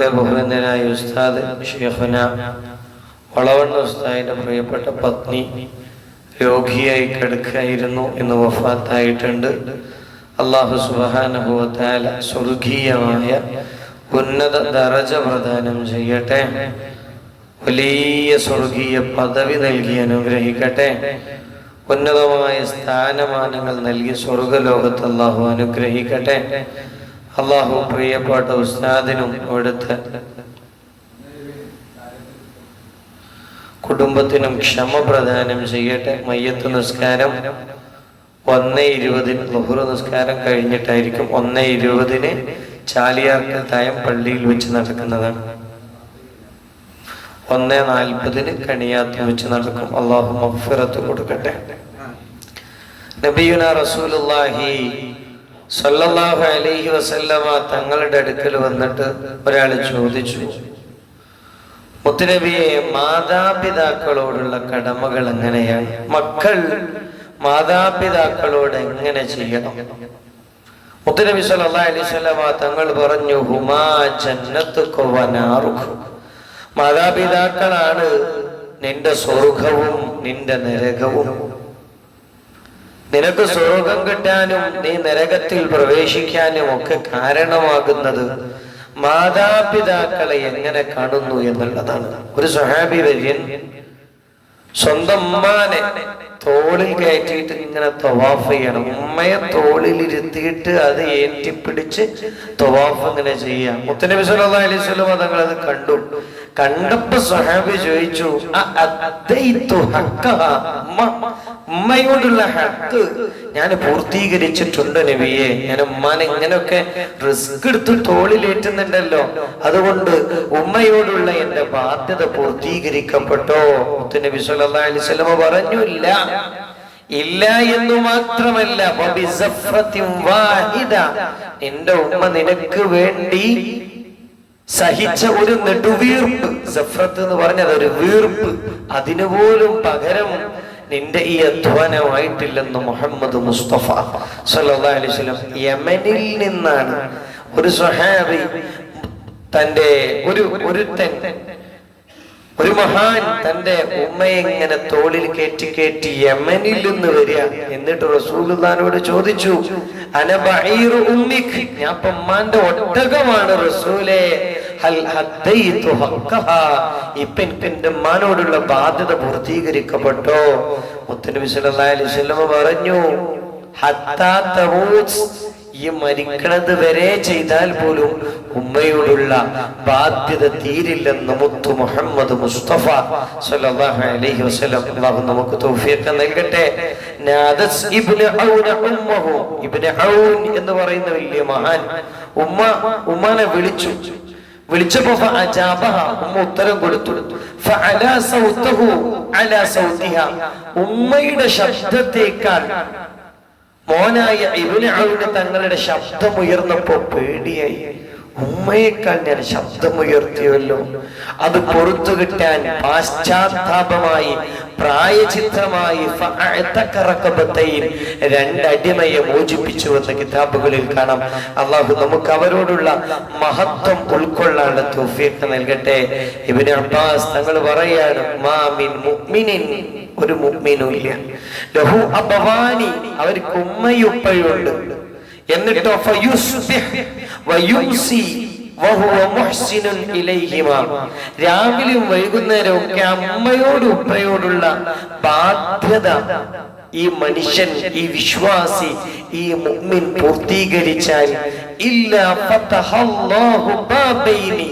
നമ്മളൊക്കെ ബഹുനന്ദനായ ഉസ്താദ് ഷെയ്ഖുന വളവണ്ണ ഉസ്താദിന്റെ പ്രിയപ്പെട്ട പത്നി രോഗിയായി കിടക്കായിരുന്നു എന്ന് വഫാത്തായിട്ടുണ്ട്. അള്ളാഹു സുബാനുഭവത്താല സ്വർഗീയമായ ഉന്നത ദറജ പ്രദാനം ചെയ്യട്ടെ. വലിയ സ്വർഗീയ പദവി നൽകി അനുഗ്രഹിക്കട്ടെ. ഉന്നതമായ സ്ഥാനമാനങ്ങൾ നൽകി സ്വർഗലോകത്ത് അള്ളാഹു അനുഗ്രഹിക്കട്ടെ. അള്ളാഹു പ്രിയപ്പെട്ട ഉസ്താദിനും അവിടുത്തെ കുടുംബത്തിനും ക്ഷമ പ്രദാനം ചെയ്യട്ടെ. മയ്യത്ത് നിസ്കാരം ഒന്ന് ഇരുപതിന് ലുഹുറ നിസ്കാരം കഴിഞ്ഞിട്ടായിരിക്കും ഒന്ന് ഇരുപതിന് ചാലിയാർക്കൽ തായം പള്ളിയിൽ വെച്ച് നടക്കുന്നതാണ്. ഒന്ന് നാൽപ്പതിന് കണിയാത്ത് വെച്ച് നടക്കും. അള്ളാഹു മഫിറത്ത് കൊടുക്കട്ടെ. നബിയുന റസൂലുള്ളാഹി സല്ലല്ലാഹു അലൈഹി വസല്ലമ തങ്ങളുടെ അടുക്കൽ വന്നിട്ട് ഒരാൾ ചോദിച്ചു മുത്തുനബിയെ മാതാപിതാക്കളോടുള്ള കടമകൾ എങ്ങനെയാണ്? മക്കൾ മാതാപിതാക്കളോട് എങ്ങനെ ചെയ്യണം? മുത്തുനബി സല്ലല്ലാഹു അലൈഹി വസല്ലമ തങ്ങൾ പറഞ്ഞു ഹുമാ ജന്നത്ത് മാതാപിതാക്കളാണ് നിന്റെ സ്വർഗവും നിന്റെ നരകവും. നിനക്ക് സ്വർഗം കിട്ടാനും നീ നരകത്തിൽ പ്രവേശിക്കാനും ഒക്കെ കാരണമാകുന്നത് മാതാപിതാക്കളെ എങ്ങനെ കാണുന്നു എന്നുള്ളതാണ്. ഒരു സ്വഹാബി വര്യൻ സ്വന്തം ഉമ്മാനെ തോളിൽ കയറ്റിയിട്ട് ഇങ്ങനെ തവാഫ് ചെയ്യണം. ഉമ്മയെ തോളിൽ ഇരുത്തിയിട്ട് അത് ഏറ്റിപ്പിടിച്ച് തവാഫ് ഇങ്ങനെ ചെയ്യാം മുത്തനബി സല്ലല്ലാഹു അലൈഹി അത് കണ്ടു. കണ്ടപ്പോ സഹാബി ചോദിച്ചു ഉമ്മയോടുള്ള ഹക്ക്. ഞാൻ പൂർത്തീകരിച്ചിട്ടുണ്ട് നബിയെ. ഞാൻ ഉമ്മാനെ ഇങ്ങനെയൊക്കെ റിസ്ക് എടുത്ത് തോളിലേറ്റുന്നുണ്ടല്ലോ അതുകൊണ്ട് ഉമ്മയോടുള്ള എന്റെ ബാധ്യത പൂർത്തീകരിക്കപ്പെട്ടോ. മുത്തുനബി സല്ലല്ലാഹു അലൈഹി വസല്ലം പറഞ്ഞു ഇല്ല എന്ന് മാത്രമല്ല. നിന്റെ ഉമ്മ നിനക്ക് വേണ്ടി സഹിച്ച ഒരു നെടുവീർപ്പ്. സഫ്രത്ത് എന്ന് പറഞ്ഞത് ഒരു വീർപ്പ്. അതിനു പോലും പകരം നിന്റെ ഈ അധ്വാനമായിട്ടില്ലെന്ന് മുഹമ്മദ് മുസ്തഫ വസല്ലം യമനിൽ നിന്നാണ്. ഒരു സഹാബി തന്റെ ഒരു ഒരുത്തൻ ഒരു മഹാൻ തന്റെ ഉമ്മയെ ഇങ്ങനെ തോളിൽ കയറ്റി കയറ്റി യമനിൽ നിന്ന് വരിക. എന്നിട്ട് റസൂലുള്ളാനോട് ചോദിച്ചു അന ബഈറു ഉമ്മിക്? ഞാൻ ഉമ്മാന്റെ ഒട്ടകമാണ് റസൂലേ. ഇപ്പൊ എന്റെ ഉമ്മാനോടുള്ള ബാധ്യത പൂർത്തീകരിക്കപ്പെട്ടോ. മുത്തനബി സല്ലല്ലാഹു അലൈഹി വസല്ലം പറഞ്ഞു ഹത്താ ഈ മരിക്കണത് വരെ ചെയ്താൽ പോലും ഉമ്മയോടുള്ള ബാധ്യത തീരില്ലെന്ന് മുത്തു മുഹമ്മദ് മുസ്തഫ സല്ലല്ലാഹു അലൈഹി വസല്ലം അല്ലാഹു നമുക്ക് തൗഫീഖ് നൽകട്ടെ. നാദസ് ഇബ്നു ഔന ഉമ്മഹു. ഇബ്നു ഔൻ എന്ന് പറയുന്ന വലിയ മഹാൻ ഉമ്മ ഉമ്മാനെ വിളിച്ചു. വിളിച്ചപ്പോ ഉമ്മ ഉത്തരം കൊടുത്തു. ഉമ്മയുടെ ശബ്ദത്തേക്കാൾ മോനായ ഇവന് അവന് തങ്ങളുടെ ശബ്ദം ഉയർന്നപ്പോ പേടിയായി. ഉമ്മയേക്കാൾ ഞാൻ ശബ്ദമുയർത്തിയല്ലോ. അത് പുറത്തു കിട്ടാൻ പാശ്ചാത്താപമായി പ്രായചിത്രമായി രണ്ടടിമയെ മോചിപ്പിച്ചു എന്ന കിതാബുകളിൽ കാണാം. അള്ളാഹു നമുക്ക് അവരോടുള്ള മഹത്വം ഉൾക്കൊള്ളാനുള്ള തൗഫീഖ് നൽകട്ടെ. ഇബ്നു അബ്ബാസ് തങ്ങൾ പറയാണ് മാമിൻ മുഅ്മിനിൻ ഒരു മുഅ്മിനും ഇല്ല ലഹു അബവാനി അവർക്ക് ഉമ്മയുപ്പയുണ്ട് എന്നിട്ടോ രാവിലെയും വൈകുന്നേരവും ഒക്കെ അമ്മയോട് ഉപ്പയോടുള്ള ബാധ്യത ഈ മനുഷ്യൻ ഈ വിശ്വാസി ഈ മുഅ്മിൻ പൂർത്തീകരിച്ചാൽ ഇല്ല ഫതഹല്ലാഹു ബാബൈനി.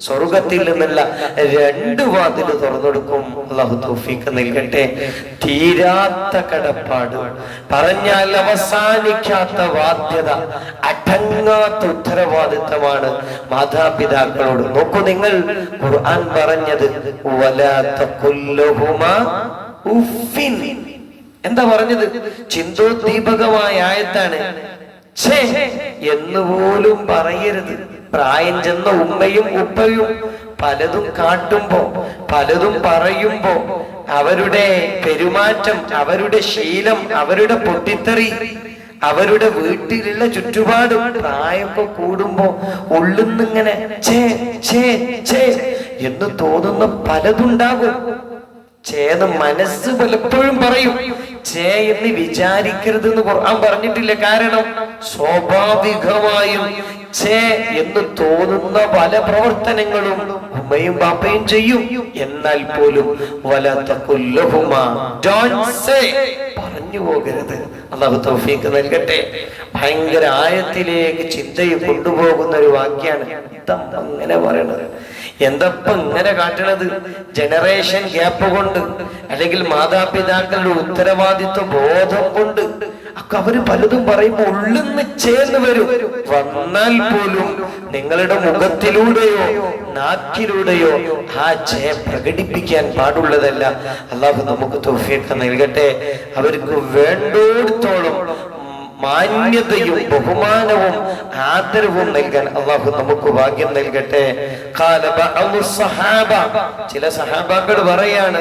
സ്വർഗത്തിൽ നിന്നുള്ള രണ്ട് വാതിൽ തുറന്നെടുക്കും. അള്ളാഹു തോഫിക്ക് നൽകട്ടെ. തീരാത്ത കടപ്പാട്. പറഞ്ഞാൽ അവസാനിക്കാത്ത ബാധ്യത അടങ്ങാത്ത ഉത്തരവാദിത്തമാണ് മാതാപിതാക്കളോട്. നോക്കൂ നിങ്ങൾ ഖുർആൻ പറഞ്ഞത് എന്താ പറഞ്ഞത്? ചിന്തോദ്ദീപകമായ ആയത്താണ്. എന്ന് പോലും പറയരുത്. പ്രായം ചെന്ന ഉമ്മയും ഉപ്പയും പലതും കാട്ടുമ്പോ പലതും പറയുമ്പോ അവരുടെ പെരുമാറ്റം അവരുടെ ശീലം അവരുടെ പൊട്ടിത്തെറി അവരുടെ വീട്ടിലുള്ള ചുറ്റുപാടും പ്രായമൊക്കെ കൂടുമ്പോ ഉള്ളുന്നിങ്ങനെ ഛേ ഛേ ഛേ എന്ന് തോന്നുന്ന പലതുണ്ടാകും. ചേന്ന് മനസ്സ് പലപ്പോഴും പറയും. ചേ എന്ന് വിചാരിക്കരുത് എന്ന് ഖുർആൻ പറഞ്ഞിട്ടില്ല. കാരണം സ്വാഭാവികമായും ചേ എന്ന് തോന്നുന്ന പല പ്രവർത്തനങ്ങളും ഉമ്മയും ബാപ്പയും ചെയ്യും. എന്നാൽ പോലും പറഞ്ഞു പോകരുത്. അള്ളാഹു തൗഫീക്ക് നൽകട്ടെ. ഭയങ്കര ആയത്തിലേക്ക് ചിന്തയെ കൊണ്ടുപോകുന്ന ഒരു വാക്യാണ് അങ്ങനെ പറയണത്. എന്തപ്പ ഇങ്ങനെ കാട്ടണത്? ജനറേഷൻ ഗ്യാപ്പ് കൊണ്ട് അല്ലെങ്കിൽ മാതാപിതാക്കളുടെ ഉത്തരവാദിത്വ ബോധം കൊണ്ട്. ഒക്കെ അവർ പലതും പറയുമ്പോ ഉള്ളിന്ന് ചേർന്ന് വരും. വന്നാൽ പോലും നിങ്ങളുടെ മുഖത്തിലൂടെയോ നാക്കിലൂടെയോ ആ ജയം പ്രകടിപ്പിക്കാൻ പാടുള്ളതല്ല. അള്ളാഹു നമുക്ക് തോഫിയൊക്കെ നൽകട്ടെ. അവർക്ക് വേണ്ടോടത്തോളം മാന്യതയും ബഹുമാനവും ആദരവും നൽകാൻ അള്ളാഹു നമുക്ക് ഭാഗ്യം നൽകട്ടെ. ചില സഹാബാക്കൾ പറയാണ്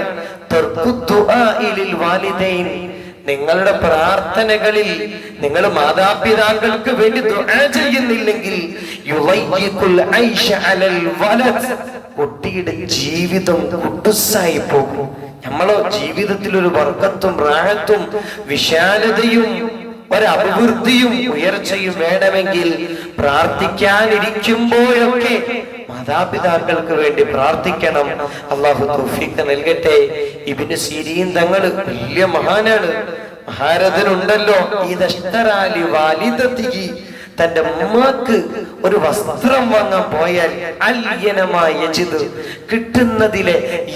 നിങ്ങളുടെ പ്രാർത്ഥനകളിൽ നിങ്ങൾ മാതാപിതാക്കൾക്ക് വേണ്ടി ചെയ്യുന്നില്ലെങ്കിൽ കുട്ടിയുടെ ജീവിതം കുട്ടുസായി പോകും. നമ്മളോ ജീവിതത്തിൽ ഒരു വർക്കത്തും റാഹത്തും വിശാലതയും ഒരഭിവൃദ്ധിയും ഉയർച്ചയും വേണമെങ്കിൽ പ്രാർത്ഥിക്കാനിരിക്കുമ്പോഴൊക്കെ മാതാപിതാക്കൾക്ക് വേണ്ടി പ്രാർത്ഥിക്കണം. അള്ളാഹു തൗഫീഖ് നൽകട്ടെ. ഇബിന് സിരീൻ തങ്ങൾ വലിയ മഹാനാണ്. മഹാരഥനുണ്ടല്ലോ. ഇതഷ്ടറാലി വാലിദത്തിക്ക് തന്റെ ഉമ്മാക്ക് ഒരു വസ്ത്രം വാങ്ങാൻ പോയാൽ അല്യനമായ ചിത് കിട്ടുന്നതിലെ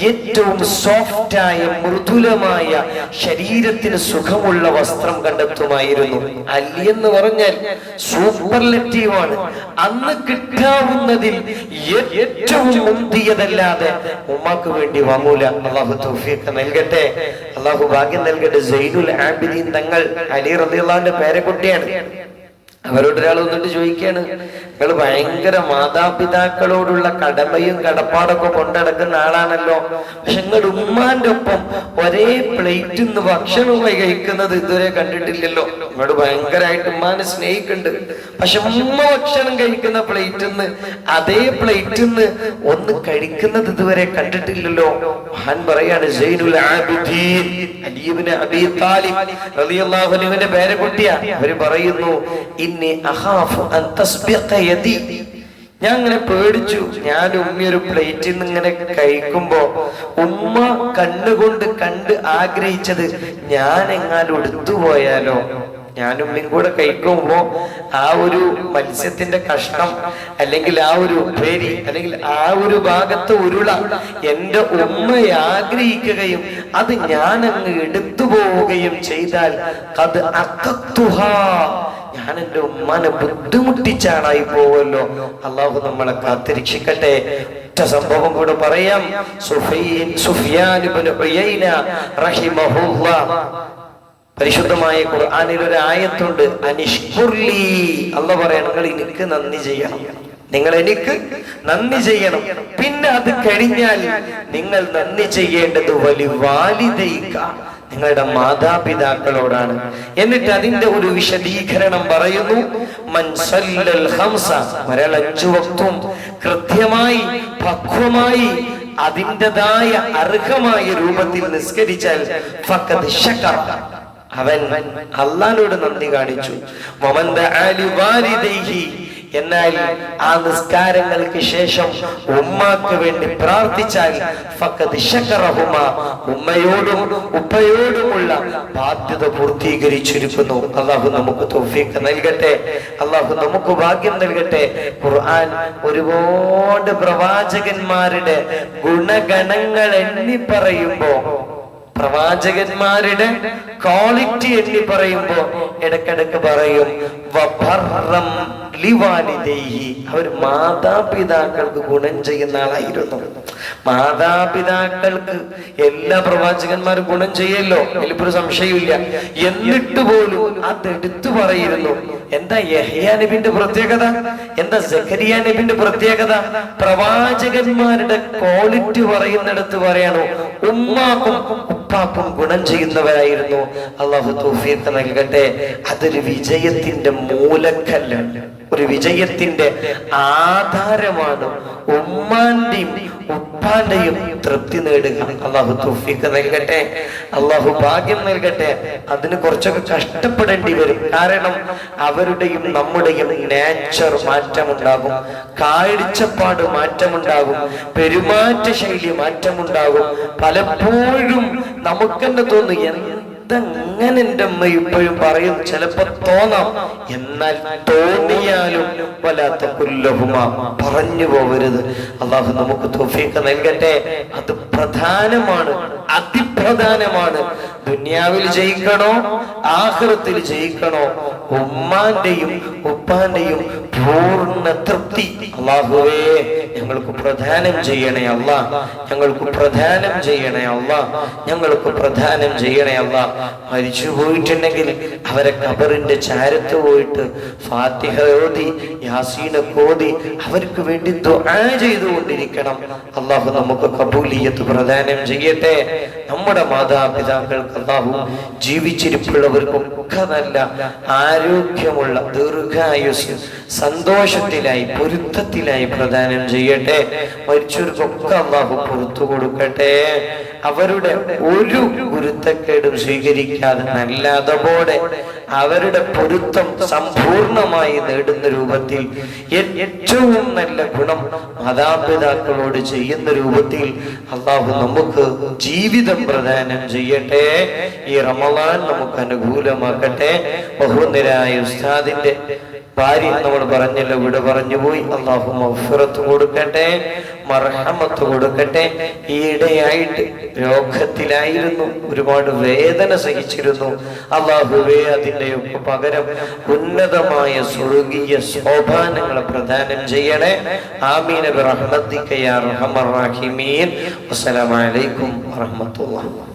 ഏറ്റവും സോഫ്റ്റായ മൃദുലമായ ശരീരത്തിന് സുഖമുള്ള വസ്ത്രം കണ്ടെത്തുമായിരുന്നു. അല്യെന്ന് പറഞ്ഞാൽ സൂപ്പർലെറ്റീവാണ് അന്ന് കിട്ടാവുന്നതിൽ ഏറ്റവും മുന്തിയതല്ലാതെ ഉമ്മാക്ക് വേണ്ടി വാങ്ങൂല. അള്ളാഹു തൗഫീഖ് നൽകട്ടെ. അള്ളാഹു ഭാഗ്യം നൽകട്ടെ. സൈദുൽ ആബിദീൻ തങ്ങൾ അലി റളിയല്ലാഹുവിന്റെ പേരക്കുട്ടിയാണ് അവരോട് ഒരാൾ വന്നിട്ട് ചോദിക്കാണ്. നിങ്ങൾ ഭയങ്കര മാതാപിതാക്കളോടുള്ള കടമയും കടപ്പാടൊക്കെ കൊണ്ടടക്കുന്ന ആളാണല്ലോ. പക്ഷെ നിങ്ങൾ ഉമ്മാന്റെ ഒപ്പം ഒരേ പ്ലേറ്റിൽ നിന്ന് ഭക്ഷണവുമായി കഴിക്കുന്നത് ഇതുവരെ കണ്ടിട്ടില്ലല്ലോ. നിങ്ങളോട് ഭയങ്കരമായിട്ട് ഉമ്മാനെ സ്നേഹിക്കുന്നുണ്ട്. പക്ഷെ ഉമ്മ ഭക്ഷണം കഴിക്കുന്ന പ്ലേറ്റിൽ നിന്ന് അതേ പ്ലേറ്റിൽ നിന്ന് ഒന്ന് കഴിക്കുന്നത് ഇതുവരെ കണ്ടിട്ടില്ലല്ലോ. മഹാൻ പറയാണ് സൈനുൽ ആബിദീൻ അലിയുബിന് അബീ താലിബ് റളിയല്ലാഹു അൻഹുവിന്റെ പേരക്കുട്ടിയാ. അവർ പറയുന്നു ഇന്നി അഖാഫു അൻ തസ്ബിഖ യദി ഞാൻ അങ്ങനെ പേടിച്ചു. ഞാൻ ഉമ്മ ഒരു പ്ലേറ്റിൽ നിന്ന് ഇങ്ങനെ കഴിക്കുമ്പോ ഉമ്മ കണ്ണുകൊണ്ട് കണ്ട് ആഗ്രഹിച്ചത് ഞാൻ എങ്ങാനും എടുത്തുപോയാലോ ഞാൻ ഉമ്മയും കൂടെ കഴിക്കുമ്പോ ആ ഒരു മത്സ്യത്തിന്റെ കഷ്ണം അല്ലെങ്കിൽ ആ ഒരു ഉപ്പേരി അല്ലെങ്കിൽ ആ ഒരു ഭാഗത്ത് ഉരുള എന്റെ ഉമ്മ ആഗ്രഹിക്കുകയും അത് ഞാൻ അങ്ങ് എടുത്തു പോവുകയും ചെയ്താൽ അത് അക്കത്തുഹാ ഞാൻ എന്റെ ഉമ്മാനെ ബുദ്ധിമുട്ടിച്ചാണായി പോവല്ലോ. അള്ളാഹു നമ്മളെ കാത്തിരക്ഷിക്കട്ടെ. സംഭവം കൂടെ പറയാം. പരിശുദ്ധമായ ഖുർആനിൽ ഒരു ആയത്തുണ്ട്. അനിഷ്കുർലി. അല്ല പറയണം നിങ്ങൾ എനിക്ക് നന്ദി ചെയ്യണം. നിങ്ങൾ എനിക്ക് നന്ദി ചെയ്യണം. പിന്നെ അത് കഴിഞ്ഞാൽ നിങ്ങൾ നന്ദി ചെയ്യേണ്ടത് വലി വാലിദൈക നിങ്ങളുടെ മാതാപിതാക്കളോടാണ്. എന്നിട്ട് അതിന്റെ ഒരു വിശദീകരണം പറയുന്നു. ഒരാൾ കൃത്യമായി പക്വമായി അതിന്റെതായ അർഹമായ രൂപത്തിൽ നിസ്കരിച്ചാൽ അവൻ അള്ളാനോട് നന്ദി കാണിച്ചു. മമന്ത ദഅാ ലിവാലിദൈഹി എന്നാൽ ആ നിസ്കാരങ്ങൾക്ക് ശേഷം ഉമ്മാക്ക് വേണ്ടി പ്രാർത്ഥിച്ചാൽ ഉമ്മയോടും ഉപ്പയോടുമുള്ള ബാധ്യത പൂർത്തീകരിച്ചിരിക്കുന്നു. അള്ളാഹു നമുക്ക് തൗഫീഖ് നൽകട്ടെ. അള്ളാഹു നമുക്ക് ഭാഗ്യം നൽകട്ടെ. ഖുർആൻ ഒരുപാട് പ്രവാചകന്മാരുടെ ഗുണഗണങ്ങൾ എണ്ണി പറയുമ്പോ പ്രവാചകന്മാരുടെ ക്വാളിറ്റി എണ്ണി പറയുമ്പോ ഇടക്കിടക്ക് പറയും. അവർ മാതാപിതാക്കൾക്ക് ഗുണം ചെയ്യുന്ന ആളായിരുന്നു. മാതാപിതാക്കൾക്ക് എല്ലാ പ്രവാചകന്മാരും ഗുണം ചെയ്യല്ലോ എനിക്കൊരു സംശയമില്ല എന്നിട്ട് പോലും അതെടുത്തു പറയുന്നു. എന്താ യഹ്യാ നബിന്റെ പ്രത്യേകത? എന്താ സഖരിയ നബിന്റെ പ്രത്യേകത? പ്രവാചകന്മാരുടെ ക്വാളിറ്റി പറയുന്നിടത്ത് പറയണോ ഉമ്മാക്കും ഉപ്പാക്കും ഗുണം ചെയ്യുന്നവരായിരുന്നു. അള്ളാഹു തൗഫീഖ് നൽകട്ടെ. അതൊരു വിജയത്തിന്റെ മൂലക്കല്ലാണ് ഒരു വിജയത്തിന്റെ ആധാരമാണ് ഉമ്മാന്റെയും ഉപ്പാന്റെയും തൃപ്തി നേടുക. അള്ളാഹു തൗഫീഖ് നൽകട്ടെ. അള്ളാഹു ഭാഗ്യം നൽകട്ടെ. അതിന് കുറച്ചൊക്കെ കഷ്ടപ്പെടേണ്ടി വരും. കാരണം അവരുടെയും നമ്മുടെയും നേച്ചർ മാറ്റമുണ്ടാകും. കാഴ്ചപ്പാട് മാറ്റമുണ്ടാകും. പെരുമാറ്റ ശൈലി മാറ്റമുണ്ടാകും. പലപ്പോഴും നമുക്കെന്നെ തോന്നുന്നു ഇതങ്ങനെ എന്റെ അമ്മ? ഇപ്പോഴും പറയും ചിലപ്പോ തോന്നാം. എന്നാൽ തോന്നിയാലും വല്ലാത്ത കുല്ലഹുമ പറഞ്ഞു പോകരുത്. അള്ളാഹു നമുക്ക് തൊഫീക്ക് നൽകട്ടെ. അത് പ്രധാനമാണ്. അതിപ്രധാനമാണ്. ദുനിയാവിൽ ജയിക്കണോ? ആഹൃത്തിൽ ജയിക്കണോ? ഉമ്മാന്റെയും ഉപ്പാന്റെയും പൂർണ തൃപ്തി. അള്ളാഹുവേ ഞങ്ങൾക്ക് പ്രധാനം ചെയ്യണേ അല്ല ഞങ്ങൾക്ക് പ്രധാനം ചെയ്യണേ അല്ല ഞങ്ങൾക്ക് പ്രധാനം ചെയ്യണേ അല്ല മരിച്ചു പോയിട്ടുണ്ടെങ്കിൽ അവരെ കബറിന്റെ ചാരത്ത് പോയിട്ട് ഫാത്തിഹ ഓതി യാസീന കോതി അവർക്ക് വേണ്ടി ദുആ ചെയ്തുകൊണ്ടിരിക്കണം. അള്ളാഹു നമുക്ക് കബൂലിയത്ത് പ്രദാനം ചെയ്യട്ടെ. നമ്മുടെ മാതാപിതാക്കൾക്ക് അള്ളാഹു ജീവിച്ചിരിപ്പുള്ളവർക്കൊക്കെ നല്ല ആരോഗ്യമുള്ള ദീർഘായുസ് സന്തോഷത്തിലായി പൊരുത്തത്തിലായി പ്രദാനം ചെയ്യട്ടെ. മരിച്ചവർക്കൊക്കെ അള്ളാഹു പുറത്തു കൊടുക്കട്ടെ. അവരുടെ ഒരു ഗുരുത്തക്കേടും സ്വീകരിക്കാതെ നല്ലതോടെ അവരുടെ പൊരുത്തം സമ്പൂർണമായി നേടുന്ന രൂപത്തിൽ ഏറ്റവും നല്ല ഗുണം മാതാപിതാക്കളോട് ചെയ്യുന്ന രൂപത്തിൽ അള്ളാഹു നമുക്ക് ജീവിതം പ്രദാനം ചെയ്യട്ടെ. ഈ റമദാൻ നമുക്ക് അനുകൂലമാക്കട്ടെ. ബഹുനിരായ ഉസ്താദിന്റെ ഭാര്യ എന്നോട് പറഞ്ഞല്ലോ ഇവിടെ പറഞ്ഞു പോയി. അള്ളാഹു മഫിറത്ത് കൊടുക്കട്ടെ മർഹമത്ത് കൊടുക്കട്ടെ. ഈയിടെയായിട്ട് രോഗത്തിലായിരുന്നു ഒരുപാട് വേദന സഹിച്ചിരുന്നു. അള്ളാഹുവേ അതിന്റെയൊക്കെ പകരം ഉന്നതമായ സ്വർഗീയ സോപാനങ്ങളെ പ്രദാനം ചെയ്യണേ. ആമീൻ ബിറഹ്മത്തിക യാ അർഹമർ റഹീമീൻ. അസ്സലാമു അലൈക്കും വറഹ്മത്തുള്ളാഹി